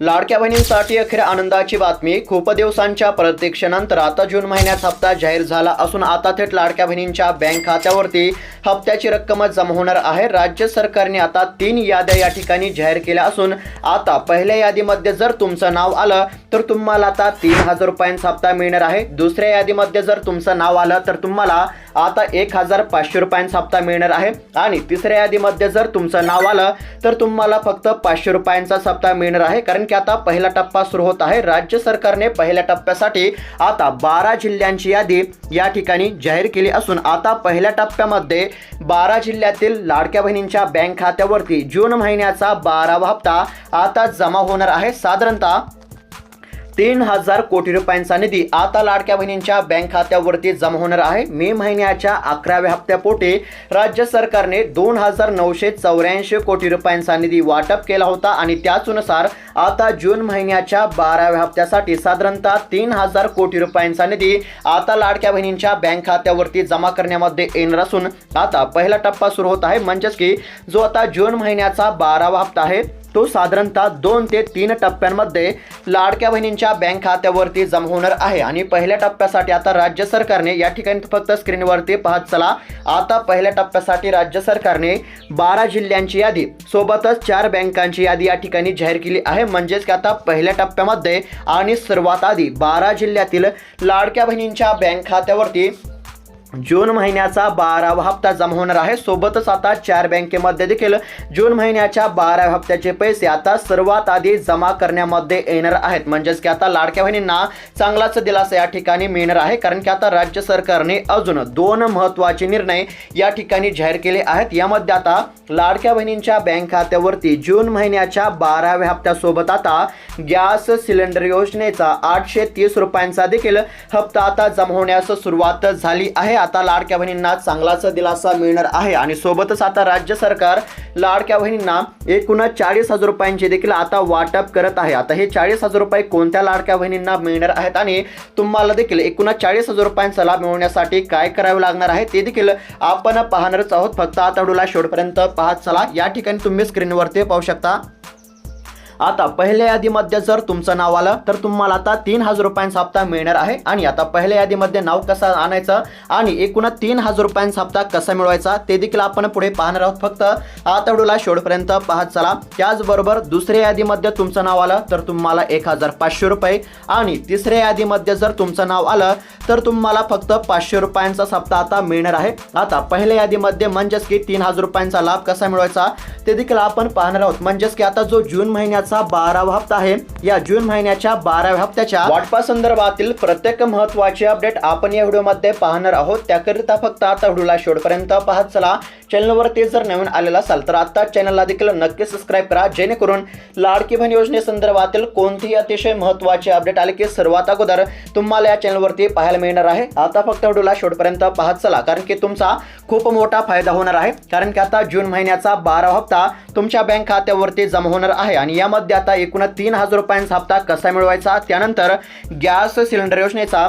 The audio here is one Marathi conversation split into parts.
लाडक्या बहिणींसाठी अखेर आनंदाची बातमी. खूप दिवसांच्या प्रत्यक्षानंतर आता जून महिन्यात हप्ता जाहीर झाला असून आता थेट लाडक्या बहिणींच्या बँक खात्यावरती हप्त्याची रक्कम जमा होणार आहे. राज्य सरकारने आता तीन याद्या या ठिकाणी जाहीर केल्या असून आता पहिल्या यादीमध्ये जर तुमचं नाव आलं तर तुम्हाला आता तीन हजार रुपयांचा हप्ता मिळणार आहे. दुसऱ्या यादीमध्ये जर तुमचं नाव आलं तर तुम्हाला आता एक हजार पाचशे रुपयांचा हप्ता मिळणार आहे. आणि तिसऱ्या यादीमध्ये जर तुमचं नाव आलं तर तुम्हाला फक्त पाचशे रुपयांचा हप्ता मिळणार आहे. कारण की आता पहिला टप्पा सुरू होत आहे. राज्य सरकारने पहिल्या टप्प्यासाठी आता बारा जिल्ह्यांची यादी या ठिकाणी जाहीर केली असून आता पहिल्या टप्प्यामध्ये बारा जिल्ह्यातील लाडक्या बहिणींच्या बँक खात्यावरती जून महिन्याचा बारावा हप्ता आता जमा होणार आहे. साधारणतः तीन हजार कोटी रुपयांचा निधी आता लाडक्या बहिणींच्या बँक खात्यावरती जमा होणार आहे. मे महिन्याच्या अकराव्या हप्त्यापोटे राज्य सरकारने दोन हजार नऊशे चौऱ्याऐंशी कोटी रुपयांचा निधी वाटप केला होता आणि त्याचनुसार आता जून महिन्याच्या बाराव्या हप्त्यासाठी साधारणतः तीन हजार कोटी रुपयांचा निधी आता लाडक्या बहिणींच्या बँक खात्यावरती जमा करण्यामध्ये येणार असून आता पहिला टप्पा सुरू होत आहे. म्हणजेच की जो आता जून महिन्याचा बारावा हप्ता आहे तो साधारणतः दोन ते तीन टप्प्यांमध्ये लाडक्या बहिणींच्या बँक खात्यावरती जमा होणार आहे. आणि पहिल्या टप्प्यासाठी आता राज्य सरकारने या ठिकाणी फक्त स्क्रीनवरती पाहत चला. आता पहिल्या टप्प्यासाठी राज्य सरकारने बारा जिल्ह्यांची यादी सोबतच चार बँकांची यादी या ठिकाणी जाहीर केली आहे. म्हणजेच की आता पहिल्या टप्प्यामध्ये आणि सर्वात आधी बारा जिल्ह्यातील लाडक्या बहिणींच्या बँक खात्यावरती जून महिन्याचा बारावा हप्ता जमा होणार आहे. सोबतच आता चार बँकेमध्ये देखील जून महिन्याच्या बाराव्या हप्त्याचे पैसे आता सर्वात आधी जमा करण्यामध्ये येणार आहेत. म्हणजेच की आता लाडक्या बहिणींना चांगलाच दिलासा या ठिकाणी मिळणार आहे. कारण की आता राज्य सरकारने अजून दोन महत्त्वाचे निर्णय या ठिकाणी जाहीर केले आहेत. यामध्ये आता लाडक्या बहिणींच्या बँक खात्यावरती जून महिन्याच्या बाराव्या हप्त्यासोबत आता गॅस सिलेंडर योजनेचा आठशे तीस रुपयांचा देखील हप्ता आता जमा होण्यास सुरुवात झाली आहे. आता लाडक्या बहिणींना चांगलाच दिलासा मिळणार आहे आणि सोबतच आता राज्य सरकार लाडक्या बहिणींना एकूण चाळीस हजार रुपयांचे देखील आता वाटप करत आहे. आता हे चाळीस हजार रुपये कोणत्या लाडक्या बहिणींना मिळणार आहेत आणि तुम्हाला देखील एकूण चाळीस हजार रुपयांचा लाभ मिळवण्यासाठी काय करावे लागणार आहे ते देखील आपण पाहणारच आहोत. फक्त आता व्हिडिओला शेवटपर्यंत पाहत चला. या ठिकाणी तुम्ही स्क्रीनवरती पाहू शकता. आता पहिल्या यादीमध्ये जर तुमचं नाव आलं तर तुम्हाला आता तीन हजार रुपयांचा हप्ता मिळणार आहे. आणि आता पहिल्या यादीमध्ये नाव कसं आणायचं आणि एकूण तीन हजार रुपयांचा हप्ता कसा मिळवायचा ते देखील आपण पुढे पाहणार आहोत. फक्त आता व्हिडिओला शेवटपर्यंत पाहत चला. त्याचबरोबर दुसऱ्या यादीमध्ये तुमचं नाव आलं तर तुम्हाला एक हजार पाचशे रुपये. आणि तिसऱ्या यादीमध्ये जर तुमचं नाव आलं तर तुम्हाला फक्त पाचशे रुपयांचा हप्ता आता मिळणार आहे. आता पहिल्या यादीमध्ये म्हणजेच की तीन हजार रुपयांचा लाभ कसा मिळवायचा ते देखील आपण पाहणार आहोत. म्हणजेच की आता जो जून महिन्यात महिन्याचा बारावा हप्ता आहे. या जून महिन्याच्या बाराव्या हप्त्याच्या वाटपा संदर्भातील प्रत्येक महत्त्वाचे अपडेट आपण या व्हिडिओमध्ये पाहणार आहोत. त्याकरिता फक्त आता व्हिडिओला शेवटपर्यंत पाहत चला. चॅनलवरती जर नवीन आलेला असाल तर आता चॅनलला देखील नक्की सबस्क्राईब करा. जेणेकरून लाडकी बहीण योजनेसंदर्भातील कोणतेही अतिशय महत्त्वाचे अपडेट आले की सर्वात अगोदर तुम्हाला या चॅनलवरती पाहायला मिळणार आहे. आता फक्त व्हिडिओला शेवटपर्यंत पाहत चला कारण की तुमचा खूप मोठा फायदा होणार आहे. कारण की आता जून महिन्याचा बारा हप्ता तुमच्या बँक खात्यावरती जमा होणार आहे आणि या यामध्ये आता एकूण तीन हजार रुपयांचा हप्ता कसा मिळवायचा? त्यानंतर गॅस सिलेंडर योजनेचा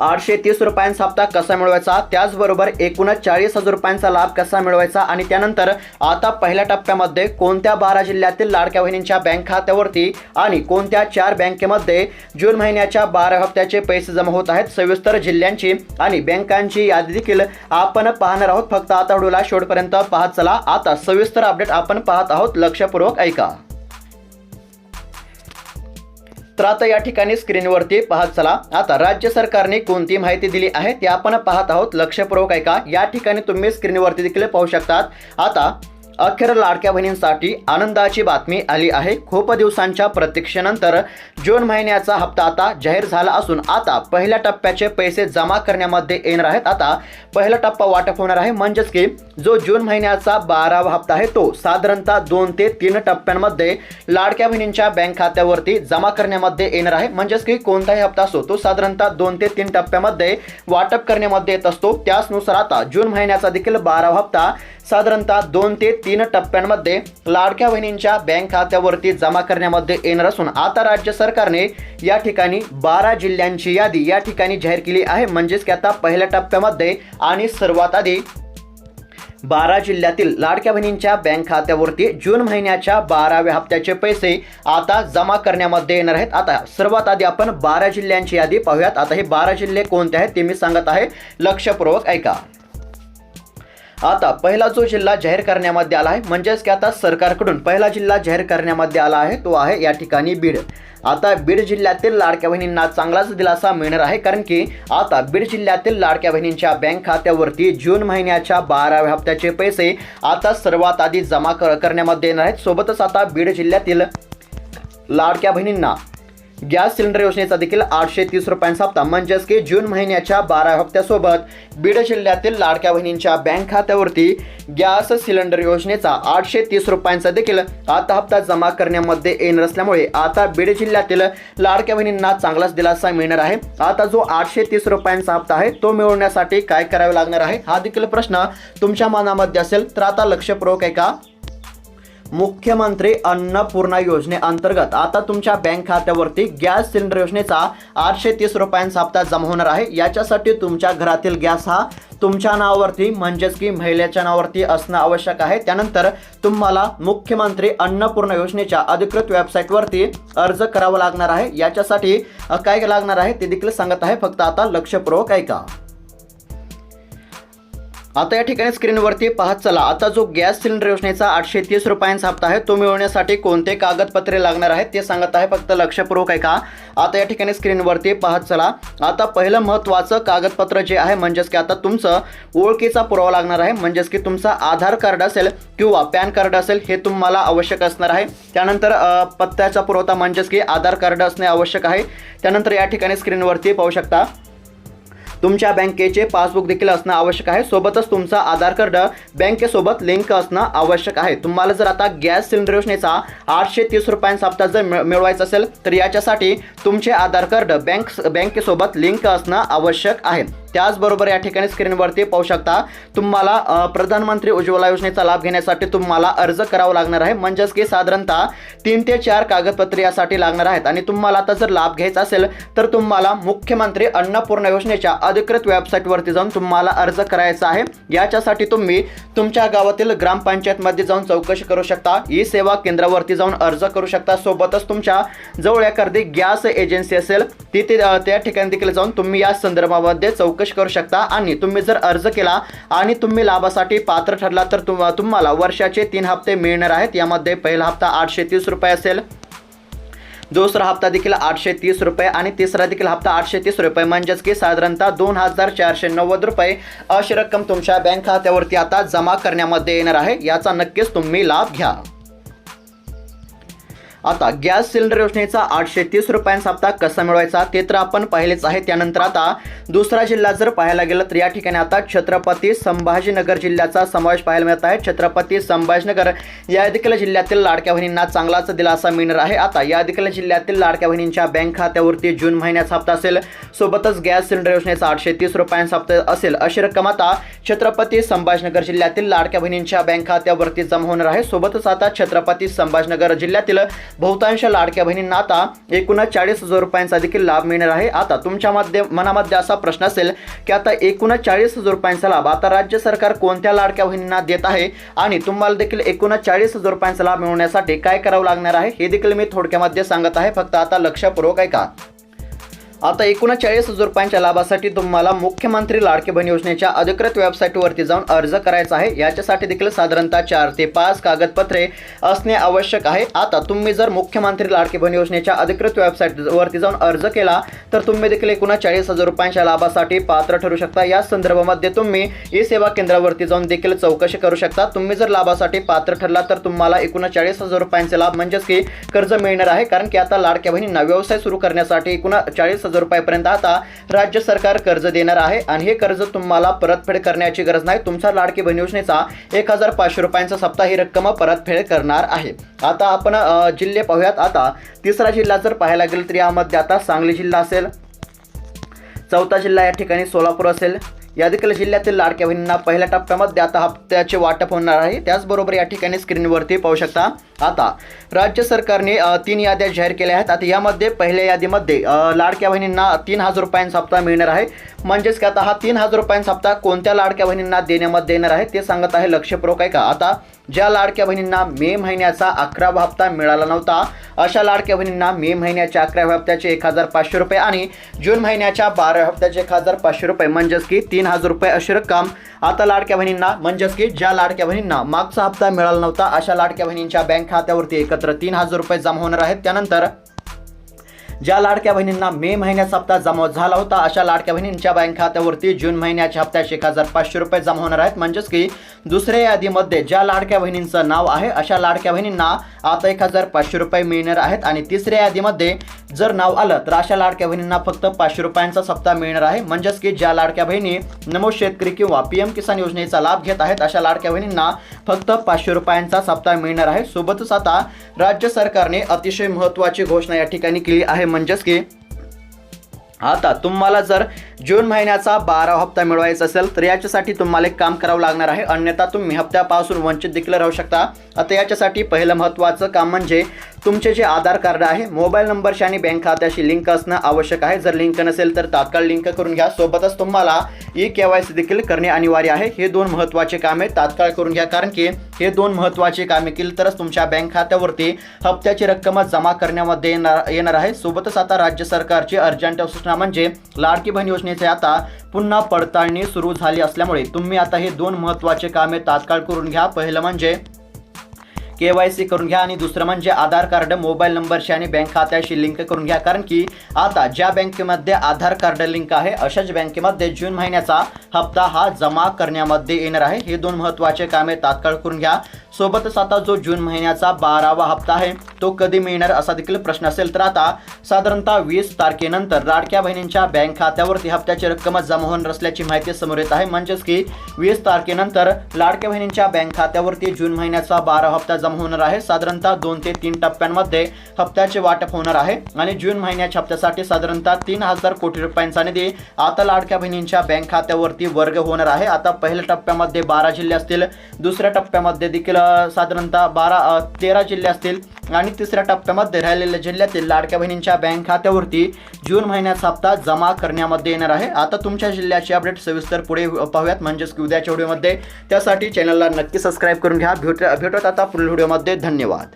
आठशे तीस रुपयांचा हप्ता कसा मिळवायचा? त्याचबरोबर एकूण चाळीस हजार रुपयांचा लाभ कसा मिळवायचा? आणि त्यानंतर आता पहिल्या टप्प्यामध्ये कोणत्या बारा जिल्ह्यातील लाडक्या बहिणींच्या बँक खात्यावरती आणि कोणत्या चार बँकेमध्ये जून महिन्याच्या बारा हप्त्याचे पैसे जमा होत आहेत? सविस्तर जिल्ह्यांची आणि बँकांची यादी देखील आपण पाहणार आहोत. फक्त आता व्हिडिओला शेवटपर्यंत पाहत चला. आता सविस्तर अपडेट आपण पाहत आहोत. लक्षपूर्वक ऐका. तर आता या ठिकाणी स्क्रीनवरती पाहत चला. आता राज्य सरकारने कोणती माहिती दिली आहे ते आपण पाहत आहोत. लक्षपूर्वक ऐका. या ठिकाणी तुम्ही स्क्रीनवरती देखील पाहू शकतात. आता अखेर लाडक्या बहिणींसाठी आनंदाची बातमी आली आहे. खूप दिवसांच्या प्रतीक्षेनंतर जून महिन्याचा हप्ता आता जाहीर झाला असून आता पहिल्या टप्प्याचे पैसे जमा करण्यामध्ये येणार आहेत. आता पहिला टप्पा वाटप होणार आहे. म्हणजेच की जो जून महिन्याचा बारावा हप्ता आहे तो साधारणतः दोन ते तीन टप्प्यांमध्ये लाडक्या बहिणींच्या बँक खात्यावरती जमा करण्यामध्ये येणार आहे. म्हणजेच की कोणताही हप्ता असो तो साधारणतः दोन ते तीन टप्प्यामध्ये वाटप करण्यामध्ये येत असतो. त्याचनुसार आता जून महिन्याचा देखील बारावा हप्ता साधारणतः दोन ते तीन टप्प्यांमध्ये लाडक्या बहिणींच्या बँक खात्यावरती जमा करण्यामध्ये येणार असून आता राज्य सरकारने या ठिकाणी बारा जिल्ह्यांची यादी या ठिकाणी जाहीर केली आहे. म्हणजेच की आता पहिल्या टप्प्यामध्ये आणि सर्वात आधी बारा जिल्ह्यातील लाडक्या बहिणींच्या बँक खात्यावरती जून महिन्याच्या बाराव्या हप्त्याचे पैसे आता जमा करण्यामध्ये येणार आहेत. आता सर्वात आधी आपण बारा जिल्ह्यांची यादी पाहूयात. आता हे बारा जिल्हे कोणते आहेत ते मी सांगत आहे. लक्षपूर्वक ऐका. आता पहिला जो जिल्हा जाहीर करण्यामध्ये आला आहे म्हणजेच की आता सरकारकडून पहिला जिल्हा जाहीर करण्यामध्ये आला आहे तो आहे या ठिकाणी बीड. आता बीड जिल्ह्यातील लाडक्या बहिणींना चांगलाच दिलासा मिळणार आहे कारण की आता बीड जिल्ह्यातील लाडक्या बहिणींच्या बँक खात्यावरती जून महिन्याच्या बाराव्या हप्त्याचे पैसे आता सर्वात आधी जमा करण्यामध्ये येणार आहेत. सोबतच आता बीड जिल्ह्यातील लाडक्या बहिणींना गॅस सिलेंडर योजनेचा देखील आठशे तीस रुपयांचा हप्ता. म्हणजेच की जून महिन्याच्या बारा हप्त्यासोबत बीड जिल्ह्यातील लाडक्या बहिणींच्या बँक खात्यावरती गॅस सिलेंडर योजनेचा आठशे तीस रुपयांचा देखील आता हप्ता जमा करण्यामध्ये येणार असल्यामुळे आता बीड जिल्ह्यातील लाडक्या बहिणींना चांगलाच दिलासा मिळणार आहे. आता जो आठशे तीस रुपयांचा हप्ता आहे तो मिळवण्यासाठी काय करावे लागणार आहे? हा देखील प्रश्न तुमच्या मनामध्ये असेल तर आता लक्षपूर्वक आहे का मुख्यमंत्री अन्नपूर्णा योजनेअंतर्गत आता तुमच्या बँक खात्यावरती गॅस सिलेंडर योजनेचा आठशे तीस रुपयांचा हप्ता जमा होणार आहे. याच्यासाठी तुमच्या घरातील गॅस हा तुमच्या नावावरती म्हणजेच की महिलेच्या नावावरती असणं आवश्यक आहे. त्यानंतर तुम्हाला मुख्यमंत्री अन्नपूर्णा योजनेच्या अधिकृत वेबसाईटवरती अर्ज करावा लागणार आहे. याच्यासाठी काय लागणार आहे ते देखील सांगत आहे. फक्त आता लक्षपूर्वक ऐका. आता या ठिकाणी स्क्रीनवरती पाहत चला. आता जो गॅस सिलेंडर योजनेचा आठशे तीस रुपयांचा हप्ता आहे तो मिळवण्यासाठी कोणते कागदपत्रे लागणार आहेत ते सांगत आहे फक्त लक्षपूर्वक आहे का आता या ठिकाणी स्क्रीनवरती पाहत चला. आता पहिलं महत्त्वाचं कागदपत्र जे आहे म्हणजेच की आता तुमचं ओळखीचा पुरावा लागणार आहे म्हणजेच की तुमचा आधार कार्ड असेल किंवा पॅन कार्ड असेल हे तुम्हाला आवश्यक असणार आहे. त्यानंतर पत्त्याचा पुरवठा म्हणजेच की आधार कार्ड असणे आवश्यक आहे. त्यानंतर या ठिकाणी स्क्रीनवरती पाहू शकता. तुमच्या बँकेचे पासबुक देखील असणं आवश्यक आहे. सोबतच तुमचा आधार कार्ड बँकेसोबत लिंक असणं आवश्यक आहे. तुम्हाला जर आता गॅस सिलेंडर योजनेचा आठशे तीस रुपयांचा हप्ता जर मिळवायचा असेल तर याच्यासाठी तुमचे आधार कार्ड बँक बँकेसोबत लिंक असणं आवश्यक आहे. त्याचबरोबर या ठिकाणी स्क्रीनवरती पाहू शकता तुम्हाला प्रधानमंत्री उज्ज्वला योजनेचा लाभ घेण्यासाठी तुम्हाला अर्ज करावा लागणार आहे. म्हणजेच की साधारणतः तीन ते चार कागदपत्रे यासाठी लागणार आहेत. आणि तुम्हाला आता जर लाभ घ्यायचा असेल तर तुम्हाला मुख्यमंत्री अन्नपूर्णा योजनेच्या अधिकृत वेबसाईटवरती जाऊन तुम्हाला अर्ज करायचा आहे. याच्यासाठी तुम्ही तुमच्या गावातील ग्रामपंचायतमध्ये जाऊन चौकशी करू शकता. ई सेवा केंद्रावरती जाऊन अर्ज करू शकता. सोबतच तुमच्या जवळ एखादी गॅस एजन्सी असेल तिथे त्या ठिकाणी देखील जाऊन तुम्ही या संदर्भामध्ये चौकशी करू शकता. आणि तुम्ही जर अर्ज केला आणि तुम्ही लाभासाठी पात्र ठरला तर तुम तुम्हाला वर्षाचे तीन हप्ते मिळणार आहेत. यामध्ये पहिला हप्ता आठशे तीस रुपये असेल. दुसरा हप्ता देखील आठशे तीस रुपये आणि तिसरा देखील हप्ता आठशे तीस रुपये. म्हणजेच की साधारणतः दोन हजार चारशे नव्वद रुपये अशी रक्कम तुमच्या बँक खात्यावरती आता जमा करण्यामध्ये येणार आहे. याचा नक्कीच तुम्ही लाभ घ्या. आता गॅस सिलेंडर योजनेचा आठशे तीस रुपयांचा हप्ता कसा मिळवायचा ते तर आपण पाहिलेच आहे. त्यानंतर आता दुसरा जिल्हा जर पाहायला गेलं तर या ठिकाणी आता छत्रपती संभाजीनगर जिल्ह्याचा समावेश पाहायला मिळत आहे. छत्रपती संभाजीनगर या देखील जिल्ह्यातील लाडक्या बहिणींना चांगलाच दिलासा मिळणार आहे. आता या देखील जिल्ह्यातील लाडक्या बहिणींच्या बँक खात्यावरती जून महिन्याचा हप्ता असेल. सोबतच गॅस सिलेंडर योजनेचा आठशे तीस रुपयांचा हप्ता असेल. अशी रक्कम आता छत्रपती संभाजीनगर जिल्ह्यातील लाडक्या बहिणींच्या बँक खात्यावरती जमा होणार आहे. सोबतच आता छत्रपती संभाजीनगर जिल्ह्यातील बहुतांश लाडक्या बहिणींना आता एकूणच चाळीस हजार रुपयांचा देखील लाभ मिळणार आहे. आता तुमच्या मध्ये मनामध्ये असा प्रश्न असेल की आता एकूणच चाळीस हजार रुपयांचा लाभ आता राज्य सरकार कोणत्या लाडक्या बहिणींना देत आहे? आणि तुम्हाला देखील एकूण चाळीस हजार रुपयांचा लाभ मिळवण्यासाठी काय करावं लागणार आहे? हे देखील मी थोडक्यामध्ये सांगत आहे. फक्त आता लक्षपूर्वक ऐका. आता एकूण चाळीस हजार रुपयांच्या लाभासाठी तुम्हाला मुख्यमंत्री लाडके बहीण योजनेच्या अधिकृत वेबसाईटवरती जाऊन अर्ज करायचा आहे. याच्यासाठी देखील साधारणतः चार ते पाच कागदपत्रे असणे आवश्यक आहे. आता तुम्ही जर मुख्यमंत्री लाडके बहीण योजनेच्या अधिकृत वेबसाईटवरती जाऊन अर्ज केला तर तुम्ही देखील एकूण चाळीस हजार रुपयांच्या लाभासाठी पात्र ठरू शकता. या संदर्भामध्ये तुम्ही ई सेवा केंद्रावरती जाऊन देखील चौकशी करू शकता. तुम्ही जर लाभासाठी पात्र ठरला तर तुम्हाला एकूण चाळीस हजार रुपयांचे लाभ म्हणजेच की कर्ज मिळणार आहे. कारण की आता लाडक्या बहिणींना व्यवसाय सुरू करण्यासाठी एकूण चाळीस हजार रुपयापर्यंत आता राज्य सरकार कर्ज देणार आहे आणि हे कर्ज तुम्हाला परतफेड करण्याची गरज नाही. तुमचा लाडकी बहीण योजनेचा एक हजार पाचशे रुपयांचा सप्ताह ही रक्कम परतफेड करणार आहे. आता आपण जिल्हे पाहूयात. आता तिसरा जिल्हा जर पाहायला गेलं तर यामध्ये आता सांगली जिल्हा असेल चौथा जिल्हा या ठिकाणी सोलापूर असेल या देखील जिल्ह्यातील लाडक्या बहिणींना पहिल्या टप्प्यामध्ये आता हप्त्याचे वाटप होणार आहे. त्याचबरोबर या ठिकाणी स्क्रीनवरती पाहू शकता आता राज्य सरकारने तीन याद्या जाहीर केल्या आहेत. आता यामध्ये पहिल्या यादीमध्ये लाडक्या बहिणींना तीन हजार रुपयांचा हप्ता मिळणार आहे. म्हणजेच की आता हा तीन हजार रुपयांचा हप्ता कोणत्या लाडक्या बहिणींना देण्यामध्ये येणार आहे ते सांगत आहे लक्षपूर्वक आहे का आता ज्या लाडक्या बहिणींना मे महिन्याचा अकरावा हप्ता मिळाला नव्हता अशा लाडक्या बहिणींना मे महिन्याच्या अकराव्या हप्त्याचे एक हजार पाचशे रुपये आणि जून महिन्याच्या बाराव्या हप्त्याचे एक हजार पाचशे रुपये. म्हणजेच की तीन हजार रुपये अशी रक्कम. आता लाडक्या बहिणींना म्हणजेच की ज्या लाडक्या बहिणींना मागचा हप्ता मिळाला नव्हता अशा लाडक्या बहिणींच्या बँक खात्यावरती एकत्र तीन हजार रुपये जमा होणार आहेत. त्यानंतर ज्या लाडक्या बहिणींना मे महिन्याचा हप्ता जमा झाला होता अशा लाडक्या बहिणींच्या बँक खात्यावरती जून महिन्याच्या हप्त्याचे एक हजार पाचशे रुपये जमा होणार आहेत. म्हणजेच की दुसऱ्या यादीमध्ये ज्या लाडक्या बहिणींचं नाव आहे अशा लाडक्या बहिणींना आता एक हजार पाचशे रुपये मिळणार आहेत आणि तिसऱ्या यादीमध्ये जर नाव आलं तर अशा लाडक्या बहिणींना फक्त पाचशे रुपयांचा हप्ता मिळणार आहे. म्हणजेच की ज्या लाडक्या बहिणी नमो शेतकरी किंवा पी एम किसान योजनेचा लाभ घेत आहेत अशा लाडक्या बहिणींना फक्त पाचशे रुपयांचा हप्ता मिळणार आहे. सोबतच आता राज्य सरकारने अतिशय महत्त्वाची घोषणा या ठिकाणी केली आहे. म्हणजेच की आता तुम्हाला जर जून महिन्याचा बारा हप्ता मिळवायचा असेल तर याच्यासाठी तुम्हाला एक काम करावं लागणार आहे. अन्यथा तुम्ही हप्त्यापासून वंचित देखील राहू शकता. आता याच्यासाठी पहिलं महत्त्वाचं काम म्हणजे तुमचे जे आधार कार्ड आहे मोबाईल नंबरशी आणि बँक खात्याशी लिंक असणं आवश्यक आहे. जर लिंक नसेल तर तात्काळ लिंक करून घ्या. सोबतच तुम्हाला ई के वाय सी देखील करणे अनिवार्य आहे. हे दोन महत्त्वाचे कामे तात्काळ करून घ्या कारण की हे दोन महत्त्वाचे कामे केली तरच तुमच्या बँक खात्यावरती हप्त्याची रक्कम जमा करण्यामध्ये येणार येणार आहे. सोबतच आता राज्य सरकारची अर्जंट सूचना म्हणजे लाडकी बहीण योजनेचे आता पुन्हा पडताळणी सुरू झाली असल्यामुळे तुम्ही आता हे दोन महत्त्वाचे कामे तात्काळ करून घ्या. पहिलं म्हणजे के वाय सी करून घ्या आणि दुसरं म्हणजे आधार कार्ड मोबाईल नंबरशी आणि बँक खात्याशी लिंक करून घ्या. कारण की आता ज्या बँकेमध्ये आधार कार्ड लिंक आहे अशाच बँकेमध्ये जून महिन्याचा हप्ता हा जमा करण्यामध्ये येणार आहे. हे दोन महत्त्वाचे कामे तात्काळ करून घ्या. सोबतच आता जो जून महिन्याचा बारावा हप्ता आहे तो कधी मिळणार असा देखील प्रश्न असेल तर आता साधारणतः वीस तारखेनंतर लाडक्या बहिणींच्या बँक खात्यावरती हप्त्याची रक्कम जमा होणार असल्याची माहिती समोर येत आहे. म्हणजेच की वीस तारखेनंतर लाडक्या बहिणींच्या बँक खात्यावरती जून महिन्याचा बारा हप्ता जमा होणार आहे. साधारणतः दोन ते तीन टप्प्यांमध्ये हप्त्याचे वाटप होणार आहे आणि जून महिन्याच्या हप्त्यासाठी साधारणतः तीन हजार कोटी रुपयांचा निधी आता लाडक्या बहिणींच्या बँक खात्यावरती वर्ग होणार आहे. आता पहिल्या टप्प्यामध्ये बारा जिल्हे असतील दुसऱ्या टप्प्यामध्ये देखील साधारणतः बारा तेरा जिल्हे असतील आणि तिसऱ्या टप्प्यामध्ये राहिलेल्या जिल्ह्यातील लाडक्या बहिणींच्या बँक खात्यावरती जून महिन्याचा हप्ता जमा करण्यामध्ये येणार आहे. आता तुमच्या जिल्ह्याची अपडेट सविस्तर पुढे पाहूयात. म्हणजेच की उद्याच्या व्हिडिओमध्ये. त्यासाठी चॅनलला नक्की सबस्क्राईब करून घ्या. भेट भेटत आता पुढील व्हिडिओमध्ये. धन्यवाद.